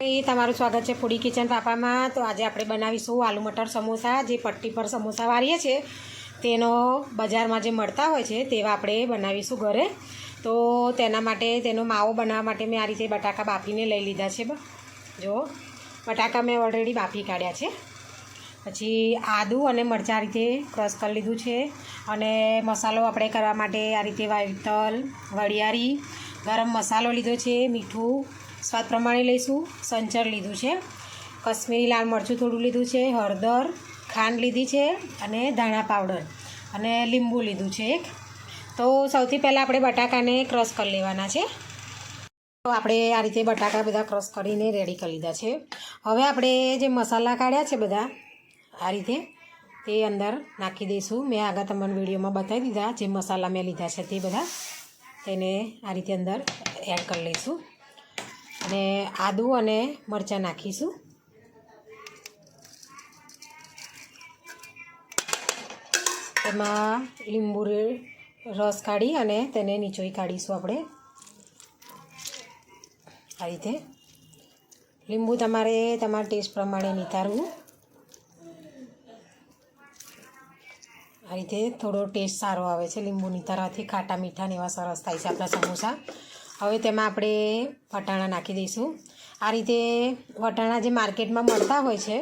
તમારું સ્વાગત છે ફૂડી કિચન પાપામાં. તો આજે આપણે બનાવીશું આલુ મટર સમોસા. જે પટ્ટી પર સમોસા વાળીએ છીએ, તેનો બજારમાં જે મળતા હોય છે, તેવા આપણે બનાવીશું ઘરે. તો તેના માટે, તેનો માવો બનાવવા માટે મેં આ રીતે બટાકા બાફીને લઈ લીધા છે જો, બટાકા મેં ઓલરેડી બાફી કાઢ્યા છે. પછી આદું અને મરચાં આ રીતે ક્રશ કરી લીધું છે. અને મસાલો આપણે કરવા માટે આ રીતે તલ વરિયાળી ગરમ મસાલો લીધો છે, મીઠું સ્વાદ પ્રમાણે લઈશું. સંચર લીધું છે. કશ્મીરી લાલ મરચું થોડું લીધું છે. હળદર, ખાંડ લીધી છે અને ધાણા પાવડર અને લીંબુ લીધું છે એક. તો સૌથી પહેલાં આપણે બટાકાને ક્રશ કરી લેવાના છે. તો આપણે આ રીતે બટાકા બધા ક્રશ કરીને રેડી કરી લીધા છે. હવે આપણે જે મસાલા કાઢ્યા છે બધા, આ રીતે તે અંદર નાખી દઈશું. મેં આગળ તમને વિડીયોમાં બતાવી દીધા જે મસાલા મેં લીધા છે તે બધા. તેને આ રીતે અંદર એડ કરી લઈશું. અને આદું અને મરચાં નાખીશું. તેમાં લીંબુ રસ કાઢી અને તેને નીચોઈ કાઢીશું આપણે. આ રીતે. લીંબુ તમારે તમારા ટેસ્ટ પ્રમાણે નિતારવું. આ રીતે થોડો ટેસ્ટ સારો આવે છે લીંબુ નિતારવાથી. ખાટા મીઠા ને એવા સરસ થાય છે આપણા સમોસા. હવે તેમાં આપણે વટાણા નાખી દઈશું. આ રીતે વટાણા જે માર્કેટમાં મળતા હોય છે,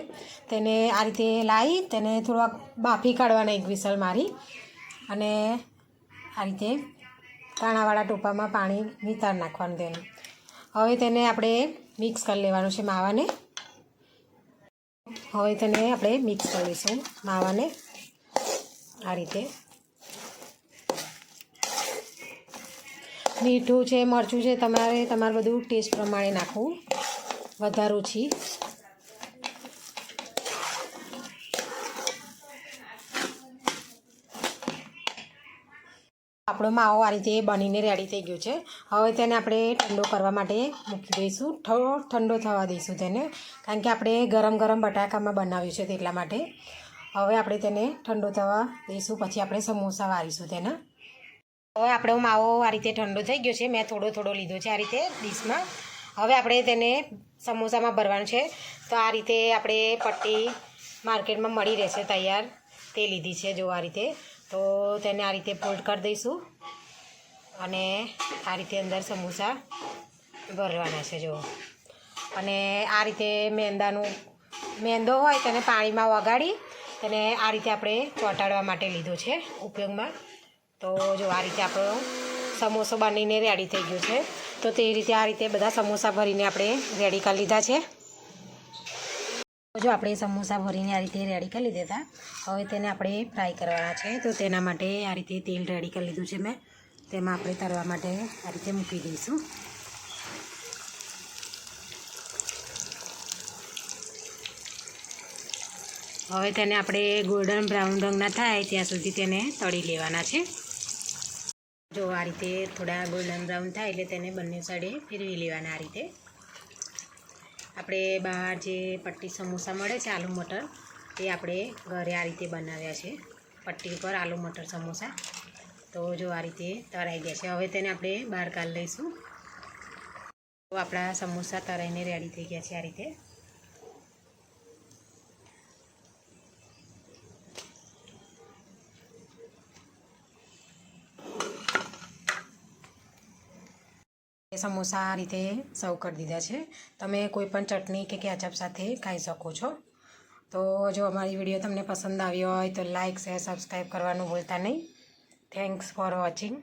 તેને આ રીતે લાવી તેને થોડાક બાફી કાઢવાના એક વિસલ મારી અને આ રીતે તાણાવાળા ટોપામાં પાણી વિતાર નાખવાનું તેનું. હવે તેને આપણે મિક્સ કરી લેવાનું છે માવાને. હવે તેને આપણે મિક્સ કરી લઈશું માવાને. આ રીતે મીઠું છે, મરચું છે, તમારે તમારે બધું ટેસ્ટ પ્રમાણે નાખવું. વધારે ઓછી આપણો માવો આ રીતે બનીને રેડી થઈ ગયો છે. હવે તેને આપણે ઠંડો કરવા માટે મૂકી દઈશું. થોડો ઠંડો થવા દઈશું તેને, કારણ કે આપણે ગરમ ગરમ બટાકામાં બનાવ્યું છે તેટલા માટે. હવે આપણે તેને ઠંડો થવા દઈશું, પછી આપણે સમોસા વારીશું તેના. હવે આપણો માવો આ રીતે ઠંડો થઈ ગયો છે, મેં થોડો થોડો લીધો છે આ રીતે ડીશમાં. હવે આપણે તેને સમોસામાં ભરવાનું છે. તો આ રીતે આપણે પટ્ટી માર્કેટમાં મળી રહેશે તૈયાર. તે લીધી છે જો આ રીતે. તો તેને આ રીતે ફોલ્ડ કરી દઈશું. અને આ રીતે અંદર સમોસા ભરવાના છે જો. અને આ રીતે મેંદાનું, મેંદો હોય તેને પાણીમાં વગાડી તેને આ રીતે આપણે ચોંટાડવા માટે લીધો છે ઉપયોગમાં. તો જો આ રીતે આપણો સમોસો બનીને રેડી થઈ ગયો છે. તો તે રીતે આ રીતે બધા સમોસા ભરીને આપણે રેડી કરી લીધા છે. જો આપણે સમોસા ભરીને આ રીતે રેડી કરી લીધા હતા. હવે તેને આપણે ફ્રાય કરવાના છે. તો તેના માટે આ રીતે તેલ રેડી કરી લીધું છે મેં. તેમાં આપણે તરવા માટે આ રીતે મૂકી દઈશું. હવે તેને આપણે ગોલ્ડન બ્રાઉન રંગના થાય ત્યાં સુધી તેને તળી લેવાના છે. જો આ રીતે થોડા ગોલ્ડન બ્રાઉન થાય એટલે તેને બંને સાઈડે ફેરવી લેવાના આ રીતે. આપણે બહાર જે પટ્ટી સમોસા મળે છે આલુ મટર, એ આપણે ઘરે આ રીતે બનાવ્યા છે. પટ્ટી ઉપર આલુ મટર સમોસા. તો જો આ રીતે તરાઈ ગયા છે. હવે તેને આપણે બહાર કાઢી લઈશું. તો આપણા સમોસા તરાઈને રેડી થઈ ગયા છે આ રીતે. સમોસા આ રીતે સર્વ કરી દીધા છે. તમે કોઈ પણ ચટણી કે કેચઅપ સાથે ખાઈ શકો છો. તો જો અમારી વીડિયો તમને પસંદ આવ્યો હોય તો લાઇક શેર, સબસ્ક્રાઈબ કરવાનું ભૂલતા નહીં. Thanks for watching